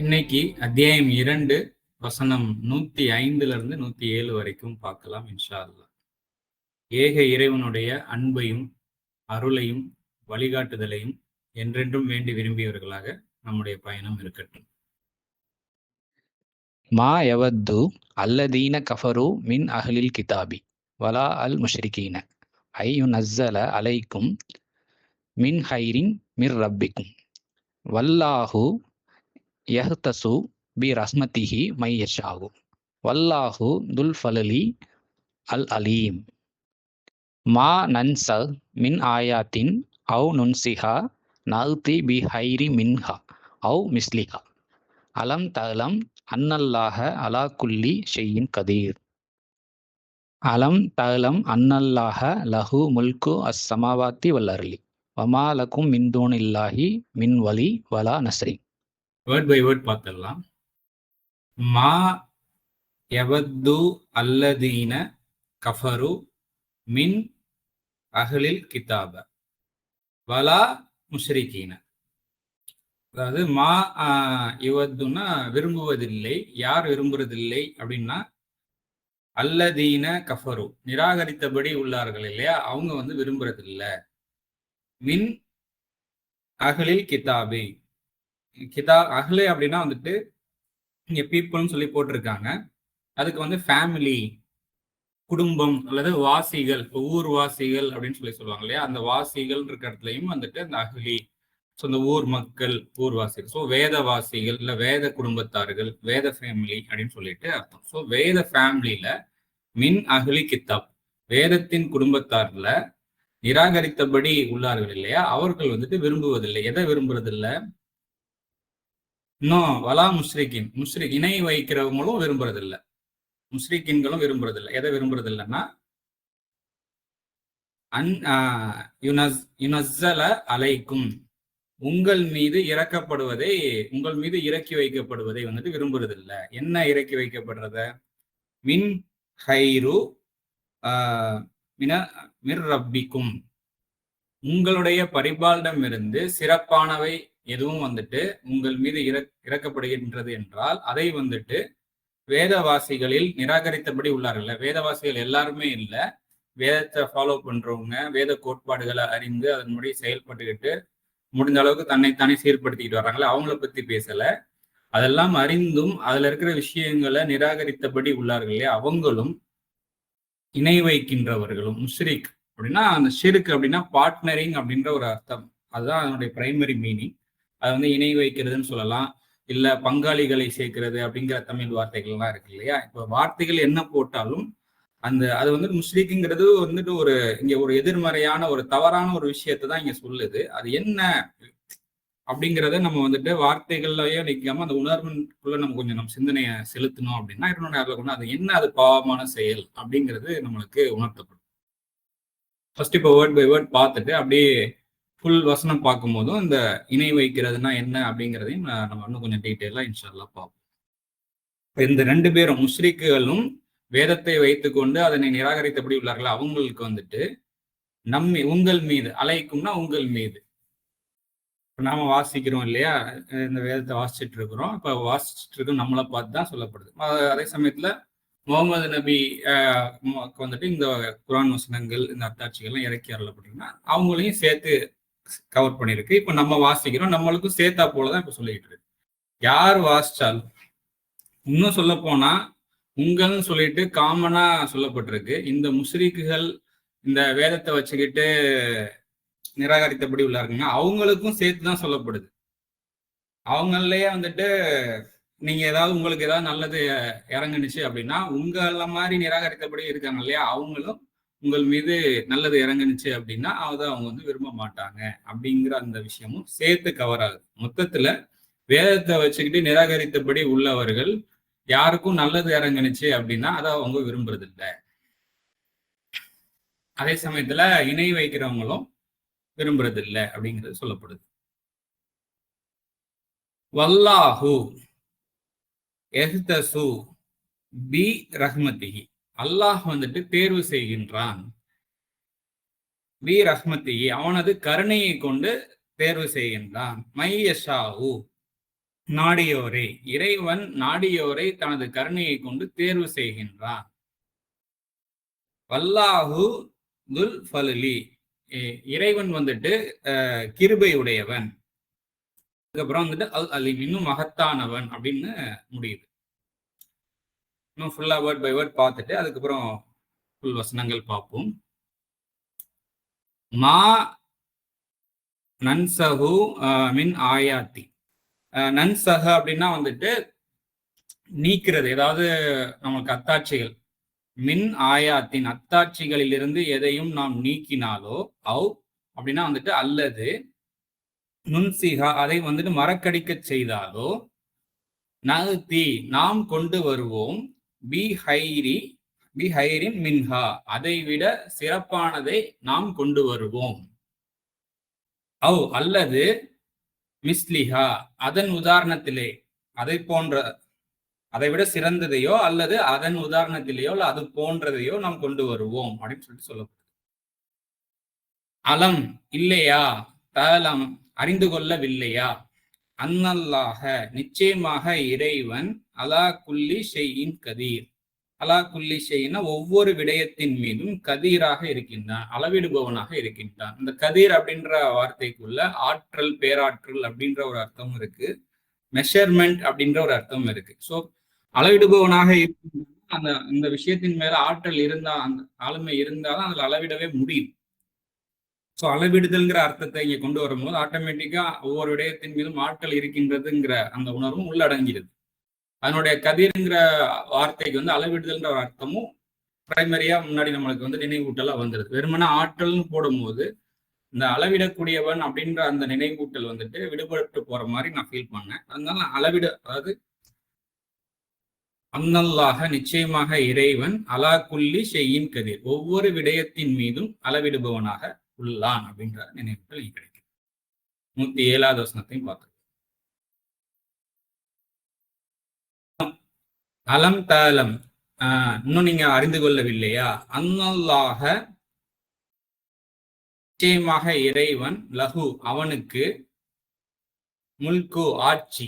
இன்னைக்கு அத்தியாயம் இரண்டு வசனம் நூத்தி ஐந்துல இருந்து நூத்தி ஏழு வரைக்கும் பார்க்கலாம் இன்ஷா அல்லாஹ் ஏக இறைவனுடைய அன்பையும் அருளையும் வழிகாட்டுதலையும் என்றென்றும் வேண்டி விரும்பியவர்களாக நம்முடைய பயணம் இருக்கட்டும். மா யவத்து அல்லதீன கஃபரு மின் அஹ்லில் கிதாபி வலா அல் முஷ்ரிகீன. ஐ யுனஸ்ஸல அலைக்கும் மின் ஹைரின் மிர் ரப்பிக்கும். வல்லாஹு யஹ்தசு பி ரஹ்மதிஹி மையஷாகு. வல்லாஹு துல் ஃபலலி அல் அலீம் மா நன்ச மின் ஆயாத்தின் அவு நுன்சிஹா நல்தி பி ஹைரி மின்ஹா அவு மிஸ்லிஹா. அலம் தலம் அன்னல்லாஹ அலா குல்லி ஷெய்யின் கதீர். அலம் தலம் அன்னல்லாஹ லஹு முல்கு அஸ் சமாவாத்தி வல்லர்லி வமாலக்கும் மின் தூனில்லாஹி மின் வலி வலா நஸ்ரின் வேர்ட் பை வேர்ட் பார்த்துடலாம் மா எவத்து அல்லதீன கஃபரு மின் அகலில் கிதாப வலா முஷ்ரிகீன. அதாவது மா இவத்துனா விரும்புவதில்லை யார் விரும்புறதில்லை அப்படின்னா அல்லதீன கஃபரு. நிராகரித்தபடி உள்ளார்கள் இல்லையா? அவங்க வந்து விரும்புறதில்ல. மின் அகலில் கிதாபி கிதா அகலே அப்படின்னா வந்துட்டு இங்க பீப்புள்னு சொல்லி போட்டிருக்காங்க. அதுக்கு வந்து ஃபேமிலி குடும்பம் அல்லது வாசிகள் இப்போ ஊர் வாசிகள் அப்படின்னு சொல்லி சொல்லுவாங்க இல்லையா? அந்த வாசிகள் இருக்க இடத்துலையும் வந்துட்டு அந்த அகலி ஸோ இந்த ஊர் மக்கள் ஊர்வாசிகள் ஸோ வேதவாசிகள் இல்லை வேத குடும்பத்தார்கள் வேத ஃபேமிலி அப்படின்னு சொல்லிட்டு அர்த்தம். ஸோ வேத ஃபேமிலியில மின் அகலி கித்தாப். வேதத்தின் குடும்பத்தாரில் நிராகரித்தபடி உள்ளார்கள் இல்லையா? அவர்கள் வந்துட்டு விரும்புவதில்லை. எதை விரும்புறதில்லை? இன்னும் வலா முஸ்ரிகின் முஸ்ரிக் இணை வைக்கிறவங்களும் விரும்புறதில்ல. முஸ்ரிகின்களும் விரும்புறதில்ல. எதை விரும்புறதில்லைன்னா அன் யுனஸ் யுனஸ்ஸல அலைக்கும். உங்கள் மீது இறக்கப்படுவதை உங்கள் மீது இறக்கி வைக்கப்படுவதை வந்துட்டு விரும்புறதில்ல. என்ன இறக்கி வைக்கப்படுறத? மின் ஹைரு மின மிர் ரப்பிக்கும். உங்களுடைய பரிபாலிடம் இருந்து சிறப்பானவை எதுவும் வந்துட்டு உங்கள் மீது இற இறக்கப்படுகின்றது என்றால் அதை வந்துட்டு வேதவாசிகளில் நிராகரித்தபடி உள்ளார்கள். வேதவாசிகள் எல்லாருமே இல்லை. வேதத்தை ஃபாலோ பண்றவங்க வேத கோட்பாடுகளை அறிந்து அதன்படி செயல்பட்டுக்கிட்டு முடிஞ்ச அளவுக்கு தன்னைத்தானே சீர்படுத்திக்கிட்டு வர்றாங்களே அவங்கள பத்தி பேசல. அதெல்லாம் அறிந்தும் அதுல இருக்கிற விஷயங்களை நிராகரித்தபடி உள்ளார்களே அவங்களும் இணை வைக்கின்றவர்களும். முஷ்ரிக் அப்படின்னா அந்த ஷிருக்கு அப்படின்னா பார்ட்னரிங் அப்படின்ற ஒரு அர்த்தம். அதுதான் அதனுடைய பிரைமரி மீனிங் அது வந்து இணை வைக்கிறதுன்னு சொல்லலாம். இல்ல பங்காளிகளை சேர்க்கிறது அப்படிங்கிற தமிழ் வார்த்தைகள்லாம் இருக்கு இல்லையா? இப்போ வார்த்தைகள் என்ன போட்டாலும் அந்த அது வந்து முஸ்லீக்குங்கிறது வந்துட்டு ஒரு இங்க ஒரு எதிர்மறையான ஒரு தவறான ஒரு விஷயத்தை தான் இங்க சொல்லுது. அது என்ன அப்படிங்கிறத நம்ம வந்துட்டு வார்த்தைகள்லயே நிற்காம அந்த உணர்வுக்குள்ள நம்ம கொஞ்சம் நம்ம சிந்தனையை செலுத்தணும் அப்படின்னா இன்னொன்று நேரத்தில் கொண்டு அது என்ன அது பாவமான செயல் அப்படிங்கிறது நம்மளுக்கு உணர்த்தப்படும். ஃபர்ஸ்ட் இப்போ வேர்ட் பை வேர்ட் பார்த்துட்டு அப்படியே ஃபுல் வசனம் பார்க்கும் போதும் இந்த இணை வைக்கிறதுனா என்ன அப்படிங்கிறதையும் நம்ம இன்னும் கொஞ்சம் டீட்டெயிலாக இன்ஷால்லாம் பார்ப்போம். இந்த ரெண்டு பேரும் முஸ்ரிக்குகளும் வேதத்தை வைத்துக்கொண்டு அதனை நிராகரித்தபடி உள்ளார்கள். அவங்களுக்கு வந்துட்டு நம்மி உங்கள் மீது அலைக்கும்னா உங்கள் மீது. நாம வாசிக்கிறோம் இல்லையா? இந்த வேதத்தை வாசிச்சுட்டு இருக்கிறோம். இப்ப வாசிச்சுட்டு இருக்கோம் நம்மளை பார்த்து தான் சொல்லப்படுது. அதே சமயத்துல முகமது நபி வந்துட்டு இந்த குரான் வசனங்கள் இந்த அத்தாட்சிகள்லாம் இறக்கி அருளப்பட்டிருக்குன்னா அவங்களையும் சேர்த்து கவர் பண்ணியிருக்கு. இப்ப நம்ம வாசிக்கிறோம். நம்மளுக்கும் சேர்த்தா போலதான் இப்ப சொல்லிட்டு இருக்கு. யார் வாசிச்சாலும் இன்னும் சொல்ல போனா உங்கள்னு சொல்லிட்டு காமனா சொல்லப்பட்டிருக்கு. இந்த முஸ்ரீக்குகள் இந்த வேதத்தை வச்சுக்கிட்டு நிராகரித்தபடி உள்ளாருங்க அவங்களுக்கும் சேர்த்து தான் சொல்லப்படுது. அவங்களே வந்துட்டு நீங்க ஏதாவது உங்களுக்கு ஏதாவது நல்லது இறங்குனுச்சு அப்படின்னா உங்கள மாதிரி நிராகரித்தபடி இருக்காங்க இல்லையா? அவங்களும் உங்கள் மீது நல்லது இறங்குனுச்சு அப்படின்னா அதை அவங்க வந்து விரும்ப மாட்டாங்க அப்படிங்கிற அந்த விஷயமும் சேர்த்து கவர் ஆகுது. மொத்தத்துல வேதத்தை வச்சுக்கிட்டு நிராகரித்தபடி உள்ளவர்கள் யாருக்கும் நல்லது இறங்குனுச்சு அப்படின்னா அதை அவங்க விரும்புறது இல்லை அதே சமயத்துல இணை வைக்கிறவங்களும் விரும்புறது இல்லை அப்படிங்கிறது சொல்லப்படுது. வல்லாஹு எஹ்தசு பி ரஹ்மதிஹி அல்லாஹ் வந்துட்டு தேர்வு செய்கின்றான். வி ரஹ்மதிஹி அவனது கருணையை கொண்டு தேர்வு செய்கின்றான். மையஷாஹு நாடியோரை இறைவன் நாடியோரை தனது கருணையை கொண்டு தேர்வு செய்கின்றான். வல்லாஹு துல் ஃபலுலி இறைவன் வந்துட்டு அஹ், கிருபை உடையவன் அதுக்கப்புறம் வந்துட்டு அல் அலி இன்னும் மகத்தானவன் அப்படின்னு முடியுது. இன்னும் ஃபுல்லாக வேர்ட் பை வேர்ட் பார்த்துட்டு அதுக்கப்புறம் ஃபுல் வசனங்கள் பார்ப்போம். மா நன்சஹு மின் ஆயாத்தி. அஹ், நன்சஹ அப்படின்னா வந்துட்டு நீக்கிறது ஏதாவது நம்மளுக்கு அத்தாட்சிகள். மின் ஆயாத்தின் அத்தாட்சிகளிலிருந்து எதையும் நாம் நீக்கினாலோ அவ் அப்படின்னா வந்துட்டு அல்லது நுன்சிகா அதை வந்துட்டு மறக்கடிக்க செய்தாலோ நகுத்தி நாம் கொண்டு வருவோம். பி ஹைரி பி ஹைரின் மின்ஹா. அதை விட சிறப்பானதை நாம் கொண்டு வருவோம். அவ் அல்லது மிஸ்லிஹா. அதன் உதாரணத்திலே அதை போன்ற அதை விட சிறந்ததையோ அல்லது அதன் உதாரணத்திலேயோ அல்ல அது போன்றதையோ நாம் கொண்டு வருவோம் அப்படின்னு சொல்லிட்டு சொல்லப்படுது அலம் இல்லையா? தலம் அறிந்து கொள்ளவில்லையா? அன்னல்லாக நிச்சயமாக இறைவன் அலா குல்லி ஷெய்யின் கதீர். அலா குல்லி ஷெய்னா ஒவ்வொரு விடயத்தின் மீதும் கதீராக இருக்கின்றான் அளவிடுபவனாக இருக்கின்றான். இந்த கதீர் அப்படின்ற வார்த்தைக்குள்ள ஆற்றல் பேராற்றல் அப்படின்ற ஒரு அர்த்தம் இருக்கு. மெஷர்மெண்ட் அப்படின்ற ஒரு அர்த்தம் இருக்கு. ஸோ அளவிடுபவனாக இருக்கின்றான் அந்த இந்த விஷயத்தின் மேல ஆற்றல் இருந்தா அந்த ஆளுமை இருந்தாலும் அதுல அளவிடவே முடியும். ஸோ அளவிடுதல்ங்கிற அர்த்தத்தை இங்க கொண்டு வரும்போது ஆட்டோமேட்டிக்கா ஒவ்வொரு விடயத்தின் மீதும் ஆற்றல் இருக்கின்றதுங்கிற அந்த உணர்வும் உள்ளடங்கிடுது அதனுடைய கதிர்ங்கிற வார்த்தைக்கு வந்து அளவிடுதல்ன்ற ஒரு அர்த்தமும் பிரைமரியா முன்னாடி நம்மளுக்கு வந்து நினைவூட்டலா வந்துடுது வெறுமனா ஆற்றல்னு போடும்போது இந்த அளவிடக்கூடியவன் அப்படின்ற அந்த நினைவூட்டல் வந்துட்டு விடுபட்டு போற மாதிரி நான் ஃபீல் பண்ணேன். அதனால அளவிட அதாவது அன்னல்லாக நிச்சயமாக இறைவன் அலா குல்லி செய்யின் கதிர். ஒவ்வொரு விடயத்தின் மீதும் அளவிடுபவனாக உள்ளான் அப்படின்ற நினைவுகள் இங்கே கிடைக்கும் நூத்தி ஏழாவது வசனத்தையும் பார்த்துருக்கோம் அலம் தலம் ஆஹ் இன்னும் நீங்க அறிந்து கொள்ளவில்லையா? அன்னல்லாக நிச்சயமாக இறைவன் லகு அவனுக்கு முல்கு ஆட்சி.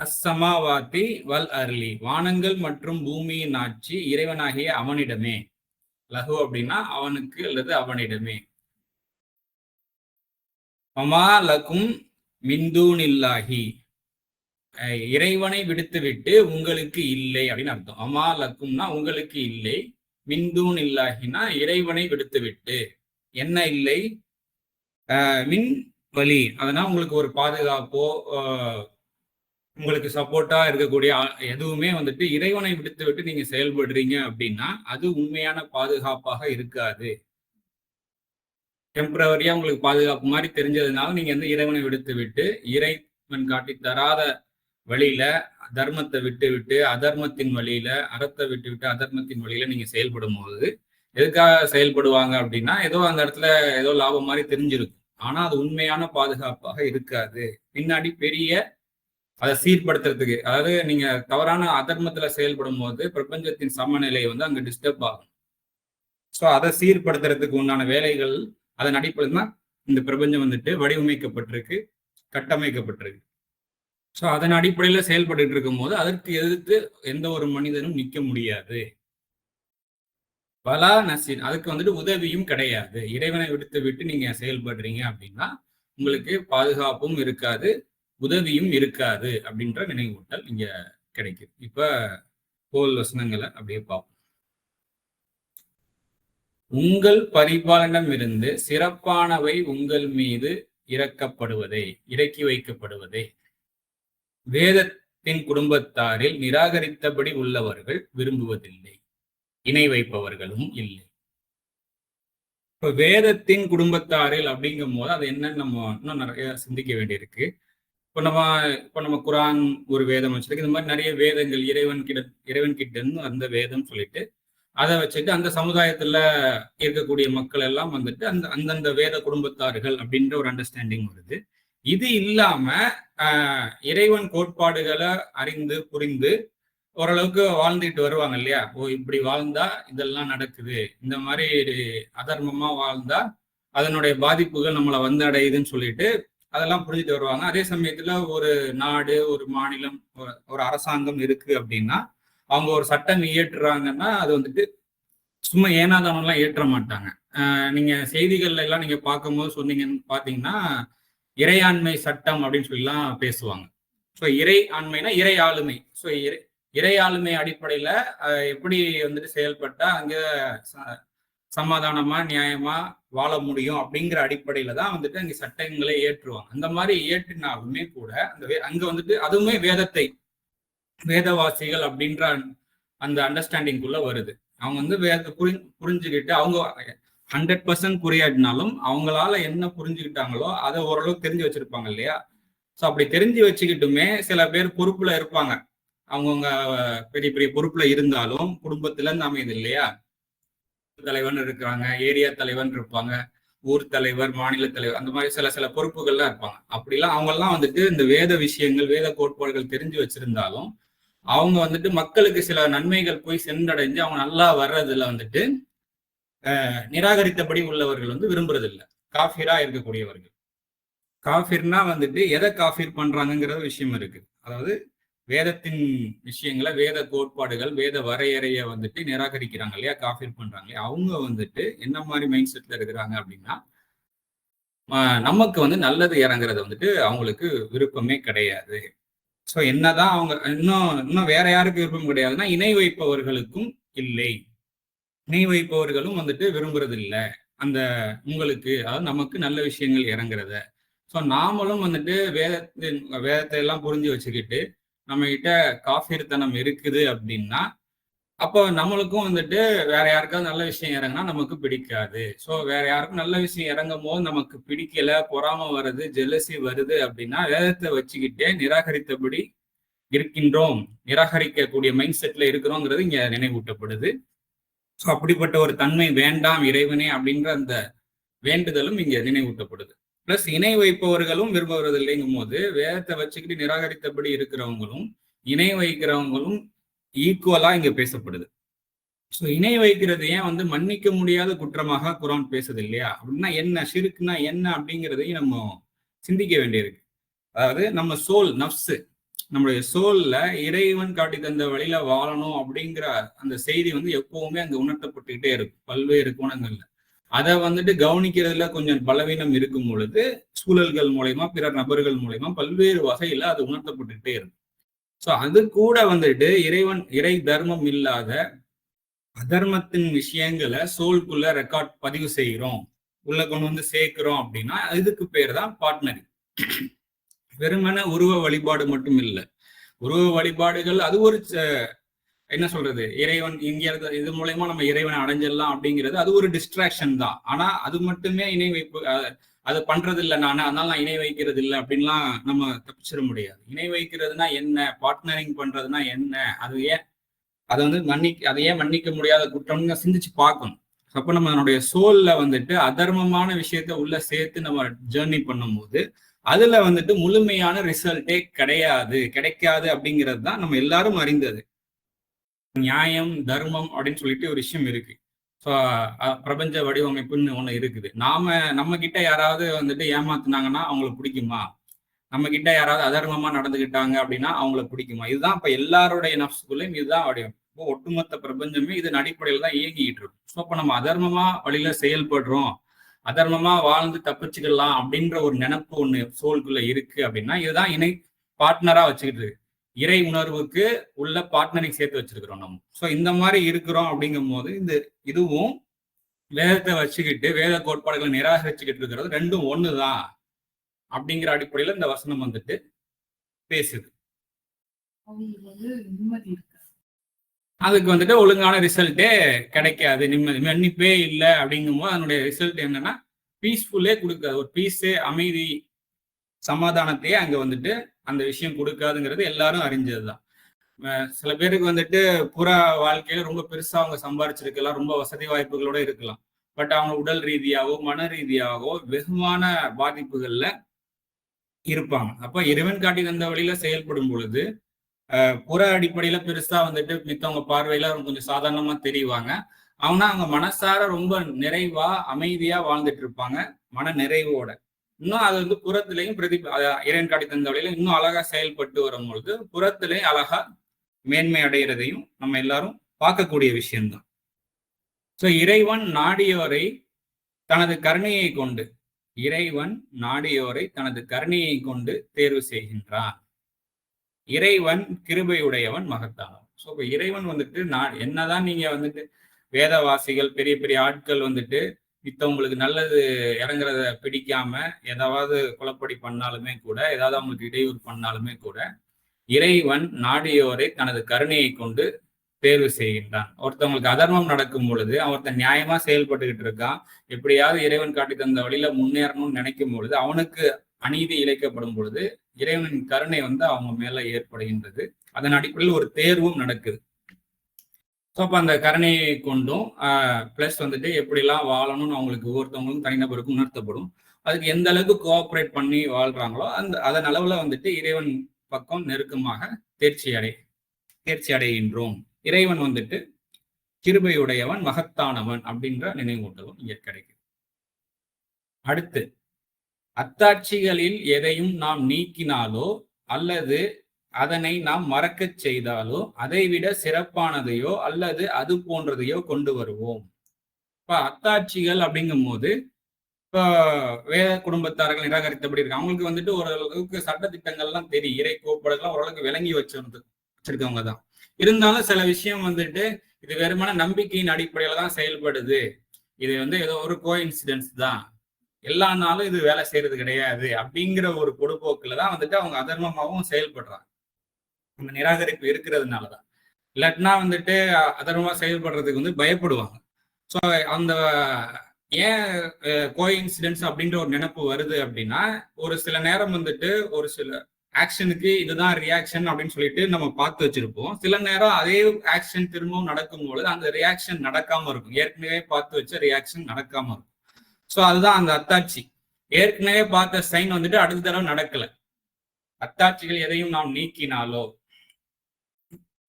அஸ்ஸமாவாத்தி வல் அர்லி வானங்கள் மற்றும் பூமியின் ஆட்சி இறைவனாகிய அவனிடமே. லகு அப்படின்னா அவனுக்கு அல்லது அவனிடமே. அமா லகும் மிந்தூனில்லாஹி அஹ் இறைவனை விடுத்துவிட்டு உங்களுக்கு இல்லை அப்படின்னு அர்த்தம். அமா லக்கும்னா உங்களுக்கு இல்லை மிந்தூன் இல்லாகினா இறைவனை விடுத்துவிட்டு. என்ன இல்லை? மின் வழி அதனால் உங்களுக்கு ஒரு பாதுகாப்போ உங்களுக்கு சப்போர்ட்டா இருக்கக்கூடிய ஆ- எதுவுமே வந்துட்டு இறைவனை விடுத்து விட்டு நீங்க செயல்படுறீங்க அப்படின்னா அது உண்மையான பாதுகாப்பாக இருக்காது. டெம்பரவரியா உங்களுக்கு பாதுகாப்பு மாதிரி தெரிஞ்சதுனால நீங்க வந்து இறைவனை விடுத்து விட்டு இறைவன் காட்டி தராத வழியில தர்மத்தை விட்டு விட்டு அதர்மத்தின் வழியில அறத்தை விட்டு விட்டு அதர்மத்தின் வழியில நீங்க செயல்படும் போது எதுக்காக செயல்படுவாங்க அப்படின்னா ஏதோ அந்த இடத்துல ஏதோ லாபம் மாதிரி தெரிஞ்சிருக்கும். ஆனா அது உண்மையான பாதுகாப்பாக இருக்காது. பின்னாடி பெரிய அதை சீர்படுத்துறதுக்கு. அதாவது நீங்க தவறான அதர்மத்துல செயல்படும் போது பிரபஞ்சத்தின் சமநிலை வந்து அங்க டிஸ்டர்ப் ஆகும். ஸோ அதை சீர்படுத்துறதுக்கு உண்டான வேலைகள் அதன் அடிப்படையில் தான் இந்த பிரபஞ்சம் வந்துட்டு வடிவமைக்கப்பட்டிருக்கு கட்டமைக்கப்பட்டிருக்கு. ஸோ அதன் அடிப்படையில் செயல்பட்டு இருக்கும் போது அதற்கு எதிர்த்து எந்த ஒரு மனிதனும் நிற்க முடியாது. பலா நசீன் அதுக்கு வந்துட்டு உதவியும் கிடையாது. இறைவனை விடுத்து விட்டு நீங்க செயல்படுறீங்க அப்படின்னா உங்களுக்கு பாதுகாப்பும் இருக்காது. உதவியும் இருக்காது அப்படின்ற நினைவூட்டல் இங்க கிடைக்குது. இப்ப போல் வசனங்களை அப்படியே பார்ப்போம். உங்கள் பரிபாலனம் இருந்து சிறப்பானவை உங்கள் மீது இறக்கப்படுவதே இறக்கி வைக்கப்படுவதே. வேதத்தின் குடும்பத்தாரில் நிராகரித்தபடி உள்ளவர்கள் விரும்புவதில்லை. இணை வைப்பவர்களும் இல்லை. இப்ப வேதத்தின் குடும்பத்தாரில் அப்படிங்கும் போது அது என்னன்னு நம்ம இன்னும் நிறைய சிந்திக்க வேண்டியிருக்கு. இப்போ நம்ம இப்போ நம்ம குரான் ஒரு வேதம் வச்சிருக்கு இந்த மாதிரி நிறைய வேதங்கள் இறைவன் கிட்ட இறைவன் கிட்டன்னு அந்த வேதம் சொல்லிட்டு அதை வச்சுட்டு அந்த சமுதாயத்துல இருக்கக்கூடிய மக்கள் எல்லாம் வந்துட்டு அந்த அந்தந்த வேத குடும்பத்தார்கள் அப்படின்ற ஒரு அண்டர்ஸ்டாண்டிங் வருது. இது இல்லாம இறைவன் கோட்பாடுகளை அறிந்து புரிந்து ஓரளவுக்கு வாழ்ந்துட்டு வருவாங்க இல்லையா? ஓ இப்படி வாழ்ந்தா இதெல்லாம் நடக்குது. இந்த மாதிரி அதர்மமா வாழ்ந்தா அதனுடைய பாதிப்புகள் நம்மளை வந்து அடையுதுன்னு சொல்லிட்டு அதெல்லாம் புரிஞ்சுட்டு வருவாங்க. அதே சமயத்துல ஒரு நாடு ஒரு மாநிலம் ஒரு- ஒரு அரசாங்கம் இருக்கு அப்படின்னா அவங்க ஒரு சட்டம் இயற்றுறாங்கன்னா அது வந்துட்டு சும்மா ஏனாதானம்லாம் ஏற்ற மாட்டாங்க. நீங்க செய்திகள்ல எல்லாம் நீங்க பார்க்கும்போது சொன்னீங்கன்னு பாத்தீங்கன்னா இறையாண்மை சட்டம் அப்படின்னு சொல்லிலாம் பேசுவாங்க. ஸோ இறை ஆண்மைனா இறை ஆளுமை. ஸோ இறை இறை ஆளுமை அடிப்படையில எப்படி வந்துட்டு செயல்பட்டா அங்க ச- சமாதானமா நியாயமா வாழ முடியும் அப்படிங்கிற அடிப்படையில தான் வந்துட்டு அங்க சட்டங்களை ஏற்றுவாங்க அந்த மாதிரி ஏற்றினாலுமே கூட அந்த வே- அங்க வந்துட்டு அதுவுமே வேதத்தை வேதவாசிகள் அப்படின்ற அந்த அண்டர்ஸ்டாண்டிங்குள்ள வருது. அவங்க வந்து வேத புரி புரிஞ்சுக்கிட்டு அவங்க ஹண்ட்ரட் பர்சன்ட் புரியாட்டினாலும் அவங்களால என்ன புரிஞ்சுக்கிட்டாங்களோ அதை ஓரளவுக்கு தெரிஞ்சு வச்சிருப்பாங்க இல்லையா? ஸோ அப்படி தெரிஞ்சு வச்சுக்கிட்டுமே சில பேர் பொறுப்புல இருப்பாங்க. அவங்கவுங்க பெரிய பெரிய பொறுப்புல இருந்தாலும் குடும்பத்துல இருந்து அமையுது இல்லையா? தலைவன் இருக்கிறாங்க ஏரியா தலைவன் இருப்பாங்க ஊர் தலைவர் மாநில தலைவர் அந்த மாதிரி சில சில பொறுப்புகள்லாம் இருப்பாங்க. அப்படிலாம் அவங்கெல்லாம் வந்துட்டு இந்த வேத விஷயங்கள் வேத கோட்பாடுகள் தெரிஞ்சு வச்சிருந்தாலும் அவங்க வந்துட்டு மக்களுக்கு சில நன்மைகள் போய் சென்றடைஞ்சு அவங்க நல்லா வர்றதுல வந்துட்டு நிராகரித்தபடி உள்ளவர்கள் வந்து விரும்புறதில்லை. காஃபிரா இருக்கக்கூடியவர்கள். காஃபிர்னா வந்துட்டு எதை காஃபிர் பண்றாங்கங்கிற விஷயம் இருக்கு. அதாவது வேதத்தின் விஷயங்களை வேத கோட்பாடுகள் வேத வரையறைய வந்துட்டு நிராகரிக்கிறாங்க இல்லையா? காஃபிர் பண்றாங்க இல்லையா? அவங்க வந்துட்டு என்ன மாதிரி மைண்ட் செட்ல இருக்கிறாங்க அப்படின்னா நமக்கு வந்து நல்லது இறங்குறது வந்துட்டு அவங்களுக்கு விருப்பமே கிடையாது. ஸோ என்னதான் அவங்க இன்னும் இன்னும் வேற யாருக்கு விருப்பம் கிடையாதுன்னா இணை வைப்பவர்களுக்கும் இல்லை. இணை வைப்பவர்களும் வந்துட்டு விரும்புறது இல்லை அந்த உங்களுக்கு அதாவது நமக்கு நல்ல விஷயங்கள் இறங்குறத. ஸோ நாமளும் வந்துட்டு வேதத்தின் வேதத்தை எல்லாம் புரிஞ்சு வச்சுக்கிட்டு நம்ம கிட்ட காஃபீர்த்தனம் இருக்குது அப்படின்னா அப்போ நம்மளுக்கும் வந்துட்டு வேற யாருக்காவது நல்ல விஷயம் இறங்கினா நமக்கு பிடிக்காது. ஸோ வேற யாருக்கும் நல்ல விஷயம் இறங்கும் போது நமக்கு பிடிக்கல பொறாம வருது ஜெலசி வருது அப்படின்னா வேதத்தை வச்சுக்கிட்டே நிராகரித்தபடி இருக்கின்றோம். நிராகரிக்கக்கூடிய மைண்ட் செட்ல இருக்கிறோங்கிறது இங்க நினைவூட்டப்படுது. ஸோ அப்படிப்பட்ட ஒரு தன்மை வேண்டாம் இறைவனே அப்படின்ற அந்த வேண்டுதலும் இங்க நினைவூட்டப்படுது. பிளஸ் இணை வைப்பவர்களும் விரும்புவது இல்லைங்கும் போது வேதத்தை வச்சுக்கிட்டு நிராகரித்தபடி இருக்கிறவங்களும் இணை வைக்கிறவங்களும் ஈக்குவலா இங்க பேசப்படுது. ஸோ இணை வைக்கிறது ஏன் வந்து மன்னிக்க முடியாத குற்றமாக குரான் பேசுது இல்லையா அப்படின்னா என்ன சிறுக்குன்னா என்ன அப்படிங்கிறதையும் நம்ம சிந்திக்க வேண்டியிருக்கு. அதாவது நம்ம சோல் நப்சு நம்மளுடைய சோல்ல இறைவன் காட்டி தந்த வழியில வாழணும் அப்படிங்கிற அந்த செய்தி வந்து எப்பவுமே அங்க உணர்த்தப்பட்டுக்கிட்டே இருக்கும். பல்வேறு கோணங்கள்ல. அதை வந்துட்டு கவனிக்கிறதுல கொஞ்சம் பலவீனம் இருக்கும் பொழுது சூழல்கள் மூலயமா பிற நபர்கள் மூலயமா பல்வேறு வகையில அது உணர்த்தப்பட்டுக்கிட்டே இருக்கும். ஸோ அது கூட வந்துட்டு இறைவன் இறை தர்மம் இல்லாத அதர்மத்தின் விஷயங்களை சோல்குள்ள ரெக்கார்ட் பதிவு செய்கிறோம். உள்ள கொண்டு வந்து சேர்க்கிறோம் அப்படின்னா இதுக்கு பேர் தான் பார்ட்னரிங் வெறுமன உருவ வழிபாடு மட்டும் இல்லை. உருவ வழிபாடுகள் அது ஒரு ச- என்ன சொல்றது? இறைவன் இங்க இது மூலயமா நம்ம இறைவனை அடைஞ்சிடலாம் அப்படிங்கிறது அது ஒரு டிஸ்ட்ராக்ஷன் தான். ஆனா அது மட்டுமே இணை வைப்பு அது பண்றது இல்லை நான் அதனால நான் இணை வைக்கிறது இல்லை அப்படின்லாம் நம்ம தப்பிச்சிட முடியாது. இணை வைக்கிறதுனா என்ன? பார்ட்னரிங் பண்றதுனா என்ன? அது ஏன் அதை வந்து மன்னிக்க அதை ஏன் மன்னிக்க முடியாத குற்றம்னு சிந்திச்சு பார்க்கணும். அப்போ நம்ம நம்மளுடைய சோல்ல வந்துட்டு அதர்மமான விஷயத்த உள்ள சேர்த்து நம்ம ஜேர்னி பண்ணும்போது அதுல வந்துட்டு முழுமையான ரிசல்ட்டே கிடையாது கிடைக்காது அப்படிங்கிறது தான் நம்ம எல்லாரும் அறிந்தது. நியாயம் தர்மம் அப்படின்னு சொல்லிட்டு ஒரு விஷயம் இருக்கு. ஸோ பிரபஞ்ச வடிவமைப்புன்னு ஒன்று இருக்குது. நாம நம்ம கிட்ட யாராவது வந்துட்டு ஏமாத்துனாங்கன்னா அவங்களுக்கு பிடிக்குமா? நம்ம கிட்ட யாராவது அதர்மமா நடந்துகிட்டாங்க அப்படின்னா அவங்களுக்கு பிடிக்குமா? இதுதான் இப்ப எல்லாருடைய நப்சுக்குள்ளேயும் இதுதான் வடிவம். இப்போ ஒட்டுமொத்த பிரபஞ்சமே இதன் அடிப்படையில் தான் இயங்கிட்டு இருக்கும் ஸோ இப்போ நம்ம அதர்மமா வழியில செயல்படுறோம் அதர்மமா வாழ்ந்து தப்பிச்சுக்கலாம் அப்படின்ற ஒரு நினைப்பு ஒண்ணு சோல்குள்ள இருக்கு அப்படின்னா இதுதான் இணை பார்ட்னரா வச்சுக்கிட்டு இருக்கு. இறை உணர்வுக்கு உள்ள பார்ட்னரிங் சேர்த்து வச்சிருக்கிறோம் நம்ம. ஸோ இந்த மாதிரி இருக்கிறோம் அப்படிங்கும் போது இந்த இதுவும் வேதத்தை வச்சுக்கிட்டு வேத கோட்பாடுகளை நிராகரிச்சுக்கிட்டு இருக்கிறது ரெண்டும் ஒன்று தான் அப்படிங்கிற அடிப்படையில் இந்த வசனம் வந்துட்டு பேசுது. அதுக்கு வந்துட்டு ஒழுங்கான ரிசல்ட்டே கிடைக்காது. நிம்மதி மன்னிப்பே இல்லை அப்படிங்கும்போது அதனுடைய ரிசல்ட் என்னன்னா பீஸ்ஃபுல்லே கொடுக்காது. ஒரு பீஸே அமைதி சமாதானத்தையே அங்க வந்துட்டு அந்த விஷயம் கொடுக்காதுங்கிறது எல்லாரும் அறிஞ்சதுதான். சில பேருக்கு வந்துட்டு புற வாழ்க்கையில ரொம்ப பெருசா அவங்க சம்பாரிச்சிருக்கலாம் ரொம்ப வசதி வாய்ப்புகளோட இருக்கலாம். பட் அவங்க உடல் ரீதியாகவோ மன ரீதியாகவோ வெகுமான பாதிப்புகள்ல இருப்பாங்க. அப்ப இறைவன் காட்டி தந்த வழியில செயல்படும் பொழுது அஹ் புற அடிப்படையில பெருசா வந்துட்டு மித்தவங்க பார்வையில அவங்க கொஞ்சம் சாதாரணமா தெரிவாங்க. ஆனா அவங்க மனசார ரொம்ப நிறைவா அமைதியா வாழ்ந்துட்டு இருப்பாங்க மன நிறைவோட. இன்னும் அது வந்து புறத்திலையும் பிரதி இறைவன் காட்டி தந்த வழியில இன்னும் அழகா செயல்பட்டு வரும் பொழுது புறத்திலையும் அழகா மேன்மை அடைகிறதையும் நம்ம எல்லாரும் பார்க்கக்கூடிய விஷயம்தான். சோ இறைவன் நாடியோரை தனது கருணையை கொண்டு இறைவன் நாடியோரை தனது கருணையை கொண்டு தேர்வு செய்கின்றான். இறைவன் கிருபையுடையவன் மகத்தானவன். ஸோ இப்போ இறைவன் வந்துட்டு நான் என்னதான் நீங்க வந்துட்டு வேதவாசிகள் பெரிய பெரிய ஆட்கள் வந்துட்டு மித்தவங்களுக்கு நல்லது இறங்குறத பிடிக்காம ஏதாவது குழப்படி பண்ணாலுமே கூட ஏதாவது அவங்களுக்கு இடையூறு பண்ணாலுமே கூட இறைவன் நாடியோரை தனது கருணையை கொண்டு தேர்வு செய்கின்றான். ஒருத்தவங்களுக்கு அதர்மம் நடக்கும் பொழுது ஒருத்தன் நியாயமா செயல்பட்டுக்கிட்டு இருக்கான் எப்படியாவது இறைவன் காட்டி தந்த வழியில முன்னேறணும்னு நினைக்கும் பொழுது அவனுக்கு அநீதி இழைக்கப்படும் பொழுது இறைவனின் கருணை வந்து அவங்க மேல ஏற்படுகின்றது. அதன் அடிப்படையில் ஒரு தேர்வும் நடக்குது. ஸோ அப்போ அந்த கருணையை கொண்டும் ப்ளஸ் வந்துட்டு எப்படிலாம் வாழணும்னு அவங்களுக்கு ஒவ்வொருத்தவங்களுக்கும் தனிநபருக்கும் உணர்த்தப்படும். அதுக்கு எந்த அளவுக்கு கோஆப்ரேட் பண்ணி வாழ்றாங்களோ அந்த அதன் அளவில் வந்துட்டு இறைவன் பக்கம் நெருக்கமாக தேர்ச்சி அடை தேர்ச்சி அடைகின்றோம். இறைவன் வந்துட்டு கிருபையுடையவன் மகத்தானவன் அப்படின்ற நினைவூட்டலும் இங்கே கிடைக்கும் அடுத்து அத்தாட்சிகளில் எதையும் நாம் நீக்கினாலோ அல்லது அதனை நாம் மறக்கச் செய்தாலோ அதைவிட சிறப்பானதையோ அல்லது அது போன்றதையோ கொண்டு வருவோம். இப்ப அத்தாட்சிகள் அப்படிங்கும் போது இப்போ வேத குடும்பத்தார்கள் நிராகரித்தபடி இருக்கு. அவங்களுக்கு வந்துட்டு ஓரளவுக்கு சட்ட திட்டங்கள்லாம் தெரியும். இறை கோட்பாடுகள்லாம் ஓரளவுக்கு விளங்கி வச்சிருந்து வச்சிருக்கவங்க தான். இருந்தாலும் சில விஷயம் வந்துட்டு இது வெறுமன நம்பிக்கையின் அடிப்படையில தான் செயல்படுது. இது வந்து ஏதோ ஒரு கோ இன்சிடென்ட்ஸ் தான். எல்லா நாளும் இது வேலை செய்யறது கிடையாது அப்படிங்கிற ஒரு பொடுபோக்குல தான் வந்துட்டு அவங்க அதர்மமாகவும் செயல்படுறாங்க. அந்த நிராகரிப்பு இருக்கிறதுனால தான் இல்லாட்டினா வந்துட்டு அதர்மமாக செயல்படுறதுக்கு வந்து பயப்படுவாங்க. ஸோ அந்த ஏன் கோ இன்சிடென்ட்ஸ் அப்படின்ற ஒரு நினைப்பு வருது அப்படின்னா ஒரு சில நேரம் வந்துட்டு ஒரு சில ஆக்ஷனுக்கு இதுதான் ரியாக்ஷன் அப்படின்னு சொல்லிட்டு நம்ம பார்த்து வச்சிருப்போம். சில நேரம் அதே ஆக்ஷன் திரும்பவும் நடக்கும் பொழுது அந்த ரியாக்ஷன் நடக்காம இருக்கும். ஏற்கனவே பார்த்து வச்ச ரியாக்ஷன் நடக்காம இருக்கும். ஸோ அதுதான் அந்த அத்தாட்சி. ஏற்கனவே பார்த்த சைன் வந்துட்டு அடுத்த தடவை நடக்கல. அத்தாட்சிகள் எதையும் நாம் நீக்கினாலோ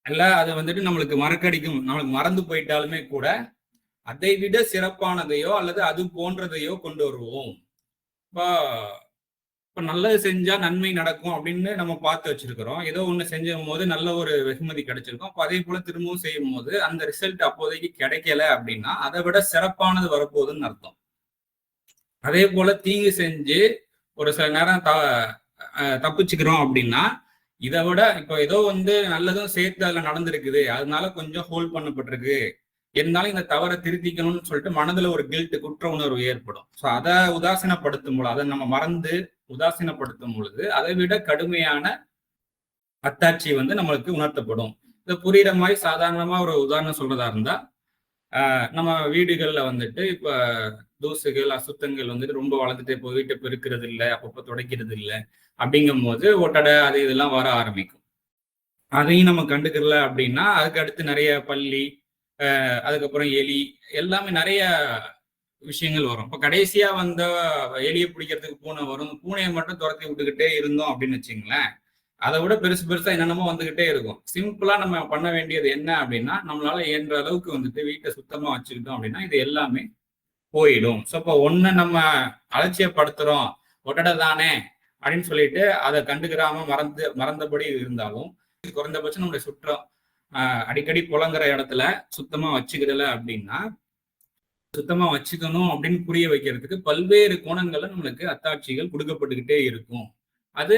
அல்ல அது வந்துட்டு நம்மளுக்கு மறக்கடிக்கும். நம்மளுக்கு மறந்து போயிட்டாலுமே கூட அதை விட சிறப்பானதையோ அல்லது அது போன்றதையோ கொண்டு வருவோம். இப்போ இப்போ நல்லது செஞ்சா நன்மை நடக்கும் அப்படின்னு நம்ம பார்த்து வச்சிருக்கிறோம். ஏதோ ஒன்று செஞ்சும் போது நல்ல ஒரு வெகுமதி கிடைச்சிருக்கும். அப்போ அதே போல திரும்பவும் செய்யும் போது அந்த ரிசல்ட் அப்போதைக்கு கிடைக்கல அப்படின்னா அதை விட சிறப்பானது வரப்போகுதுன்னு அர்த்தம். அதே போல தீங்கு செஞ்சு ஒரு சில நேரம் த தப்பிச்சுக்கிறோம் அப்படின்னா இதை விட இப்போ ஏதோ வந்து நல்லதும் சேர்த்து அதில் நடந்திருக்குது. அதனால கொஞ்சம் ஹோல்ட் பண்ணப்பட்டிருக்கு. இருந்தாலும் இந்த தவறை திருத்திக்கணும்னு சொல்லிட்டு மனதுல ஒரு கில்ட் குற்ற உணர்வு ஏற்படும். ஸோ அதை உதாசீனப்படுத்தும் பொழுது அதை நம்ம மறந்து உதாசீனப்படுத்தும் பொழுது அதை விட கடுமையான அத்தாட்சி வந்து நம்மளுக்கு உணர்த்தப்படும். இதை புரியுற மாதிரி சாதாரணமா ஒரு உதாரணம் சொல்றதா இருந்தா நம்ம வீடுகள்ல வந்துட்டு இப்ப தூசுகள் அசுத்தங்கள் வந்துட்டு ரொம்ப வளர்ந்துட்டே இப்போ வீட்டை பெருக்கிறது இல்லை அப்பப்போ துடைக்கிறது இல்லை அப்படிங்கும் போது ஒட்டடை அது இதெல்லாம் வர ஆரம்பிக்கும். அதையும் நம்ம கண்டுக்கல அப்படின்னா அதுக்கு அடுத்து நிறைய பள்ளி அதுக்கப்புறம் எலி எல்லாமே நிறைய விஷயங்கள் வரும். இப்போ கடைசியா வந்த எலியை பிடிக்கிறதுக்கு பூனை வரும். பூனையை மட்டும் துரத்தி விட்டுக்கிட்டே இருந்தோம் அப்படின்னு வச்சுங்களேன் அதை விட பெருசு பெருசா என்னென்னமோ வந்துகிட்டே இருக்கும். சிம்பிளா நம்ம பண்ண வேண்டியது என்ன அப்படின்னா நம்மளால இயன்ற அளவுக்கு வந்துட்டு வீட்டை சுத்தமா வச்சுக்கிட்டோம் அப்படின்னா இது எல்லாமே போயிடும். ஸோ இப்போ ஒன்னு நம்ம அலட்சியப்படுத்துறோம். ஒட்டடை தானே அப்படின்னு சொல்லிட்டு அதை கண்டுக்கிறாம மறந்து மறந்தபடி இருந்தாலும் குறைந்தபட்சம் நம்முடைய சுற்றம் அடிக்கடி புலங்குற இடத்துல சுத்தமா வச்சுக்கிறல அப்படின்னா சுத்தமா வச்சுக்கணும் அப்படின்னு புரிய வைக்கிறதுக்கு பல்வேறு கோணங்கள்ல நம்மளுக்கு அத்தாட்சிகள் கொடுக்கப்பட்டுக்கிட்டே இருக்கும். அது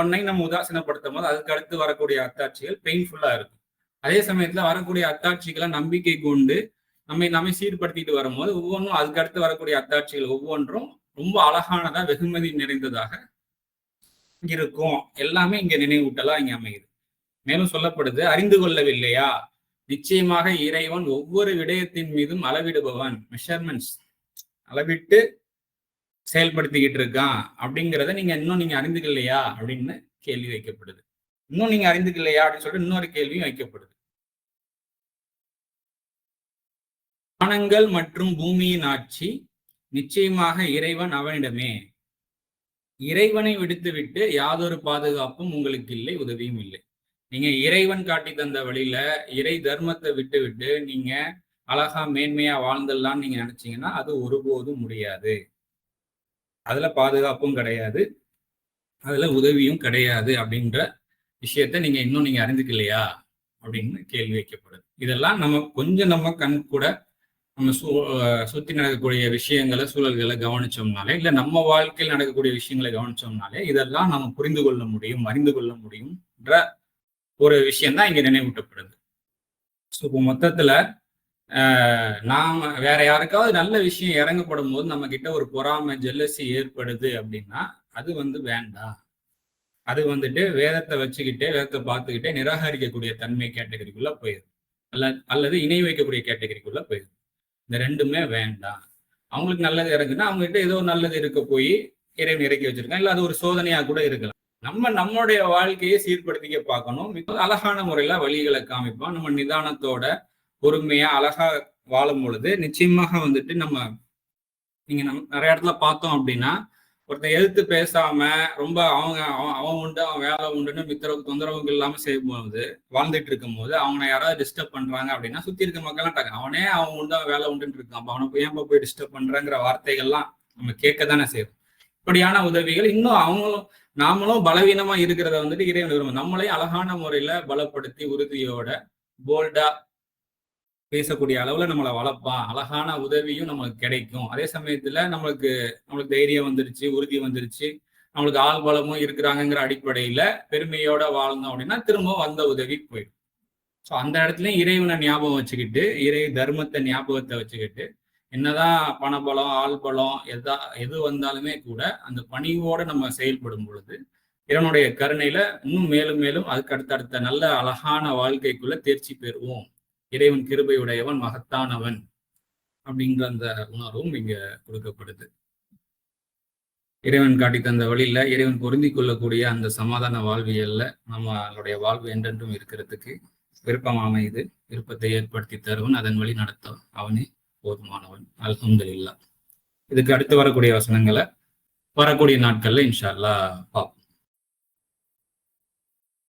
ஒன்னை நம்ம உதாசீனப்படுத்தும் போது அதுக்கு அடுத்து வரக்கூடிய அத்தாட்சிகள் பெயின்ஃபுல்லா இருக்கும். அதே சமயத்துல வரக்கூடிய அத்தாட்சிகளை நம்பிக்கை கொண்டு நம்மை நம்மை சீர்படுத்திட்டு வரும்போது ஒவ்வொன்றும் அதுக்கு அடுத்து வரக்கூடிய அத்தாட்சிகள் ஒவ்வொன்றும் ரொம்ப அழகானதா வெகுமதி நிறைந்ததாக இருக்கும். எல்லாமே இங்க நினைவூட்டலா இங்க அமையுது. மேலும் சொல்லப்படுது அறிந்து கொள்ளவில்லையா? நிச்சயமாக இறைவன் ஒவ்வொரு விடயத்தின் மீதும் அளவிடுபவன். மெஷர்மெண்ட்ஸ் அளவிட்டு செயல்படுத்திக்கிட்டு இருக்கான். அப்படிங்கிறத நீங்க இன்னும் நீங்க அறிந்துக்கலையா? அப்படின்னு கேள்வி வைக்கப்படுது. இன்னும் நீங்க அறிந்துக்கலையா? அப்படின்னு சொல்லிட்டு இன்னொரு கேள்வியும் வைக்கப்படுது. வானங்கள் மற்றும் பூமியின் ஆட்சி நிச்சயமாக இறைவன் அவனிடமே. இறைவனை விடுத்துவிட்டு யாதொரு பாதுகாப்பும் உங்களுக்கு இல்லை உதவியும் இல்லை. நீங்க இறைவன் காட்டி தந்த வழியில இறை தர்மத்தை விட்டு விட்டு நீங்க அழகா மேன்மையா வாழ்ந்துடலாம்னு நீங்க நினைச்சீங்கன்னா அது ஒருபோதும் முடியாது. அதுல பாதுகாப்பும் கிடையாது. அதுல உதவியும் கிடையாது அப்படின்ற விஷயத்த நீங்க இன்னும் நீங்க அறிஞ்சுக்கலையா? அப்படின்னு கேள்வி வைக்கப்படுது. இதெல்லாம் நம்ம கொஞ்சம் நம்ம கண் கூட நம்ம சு சுற்றி சுத்தி நடக்கக்கூடிய விஷயங்களை சூழல்களை கவனிச்சோம்னாலே இல்ல நம்ம வாழ்க்கையில் நடக்கக்கூடிய விஷயங்களை கவனிச்சோம்னாலே இதெல்லாம் நம்ம புரிந்து கொள்ள முடியும் அறிந்து கொள்ள முடியும்ன்ற ஒரு விஷயம்தான் இங்கே இங்க நினைவூட்டப்படுது. ஸோ இப்போ மொத்தத்துல நாம் நாம வேற யாருக்காவது நல்ல விஷயம் இறங்கப்படும் போது நம்ம கிட்ட ஒரு பொறாமை ஜெல்லசி ஏற்படுது அப்படின்னா அது வந்து வேண்டாம். அது வந்துட்டு வேதத்தை வச்சுக்கிட்டே வேதத்தை பார்த்துக்கிட்டே நிராகரிக்கக்கூடிய தன்மை கேட்டகரிக்குள்ள போயிடும் அல்ல அல்லது இணை வைக்கக்கூடிய கேட்டகரிக்குள்ள போயிடும் இந்த ரெண்டுமே வேண்டாம். அவங்களுக்கு நல்லது இறங்குன்னா அவங்க கிட்ட ஏதோ நல்லது இருக்க போய் இறைவன் இறக்கி வச்சிருக்கான் இல்ல அது ஒரு சோதனையா கூட இருக்கலாம். நம்ம நம்மளுடைய வாழ்க்கையை சீர்படுத்திக்க பார்க்கணும். மிக அழகான முறையில வழிகளை காமிப்போம். நம்ம நிதானத்தோட பொறுமையா அழகா வாழும் பொழுது நிச்சயமாக வந்துட்டு நம்ம நீங்க நம் நிறைய இடத்துல பார்த்தோம் அப்படின்னா ஒருத்தன் எதிர்த்து பேசாம ரொம்ப அவங்க அவன் அவன் உண்டு அவன் வேலை உண்டுன்னு மித்திரவுக்கு தொந்தரவுக்கு இல்லாம செய்யும்போது வாழ்ந்துட்டு இருக்கும்போது அவனை யாராவது டிஸ்டர்ப் பண்றாங்க அப்படின்னா சுத்தி இருக்க மக்கள்லாம் டாங்க அவனே அவன் உண்டு அவன் வேலை உண்டுன்னு இருக்கான். அப்ப அவனை போய் ஏன் போய் டிஸ்டர்ப் பண்றங்கிற வார்த்தைகள்லாம் நம்ம கேட்க தானே செய்வோம் இப்படியான உதவிகள் இன்னும் அவங்களும் நாமளும் பலவீனமா இருக்கிறத வந்துட்டு இறைவன் விரும்பும். நம்மளையும் அழகான முறையில பலப்படுத்தி உறுதியோட போல்டா பேசக்கூடிய அளவுல நம்மளை வளர்ப்பான் அழகான உதவியும் நம்மளுக்கு கிடைக்கும். அதே சமயத்துல நம்மளுக்கு நம்மளுக்கு தைரியம் வந்துருச்சு உறுதி வந்துருச்சு. நம்மளுக்கு ஆள் பலமும் இருக்கிறாங்கங்கிற அடிப்படையில பெருமையோட வாழ்ந்தோம் அப்படின்னா திரும்ப வந்த உதவி போயிடும். ஸோ அந்த இடத்துலயும் இறைவனை ஞாபகம் வச்சுக்கிட்டு இறை தர்மத்தை ஞாபகத்தை வச்சுக்கிட்டு என்னதான் பணபலம் ஆள் பலம் எதா எது வந்தாலுமே கூட அந்த பணிவோட நம்ம செயல்படும் பொழுது இறைவனுடைய கருணையில இன்னும் மேலும் மேலும் அதுக்கு அடுத்தடுத்த நல்ல அழகான வாழ்க்கைக்குள்ள தேர்ச்சி பெறுவோம். இறைவன் கிருபையுடையவன் மகத்தானவன் அப்படிங்கிற அந்த உணர்வும் இங்க கொடுக்கப்படுது. இறைவன் காட்டி தந்த வழியில இறைவன் பொருந்தி கொள்ளக்கூடிய அந்த சமாதான வாழ்வியல்ல நம்மளுடைய வாழ்வு என்றென்றும் இருக்கிறதுக்கு விருப்பம் அமைது விருப்பத்தை ஏற்படுத்தி தருவன் அதன் வழி நடத்த அவனே போதுமானவன். அல்ஹம்துல்லா இதுக்கு அடுத்து வரக்கூடிய வசனங்களை வரக்கூடிய நாட்கள்ல இன்ஷா அல்லாஹ் பார்ப்போம்.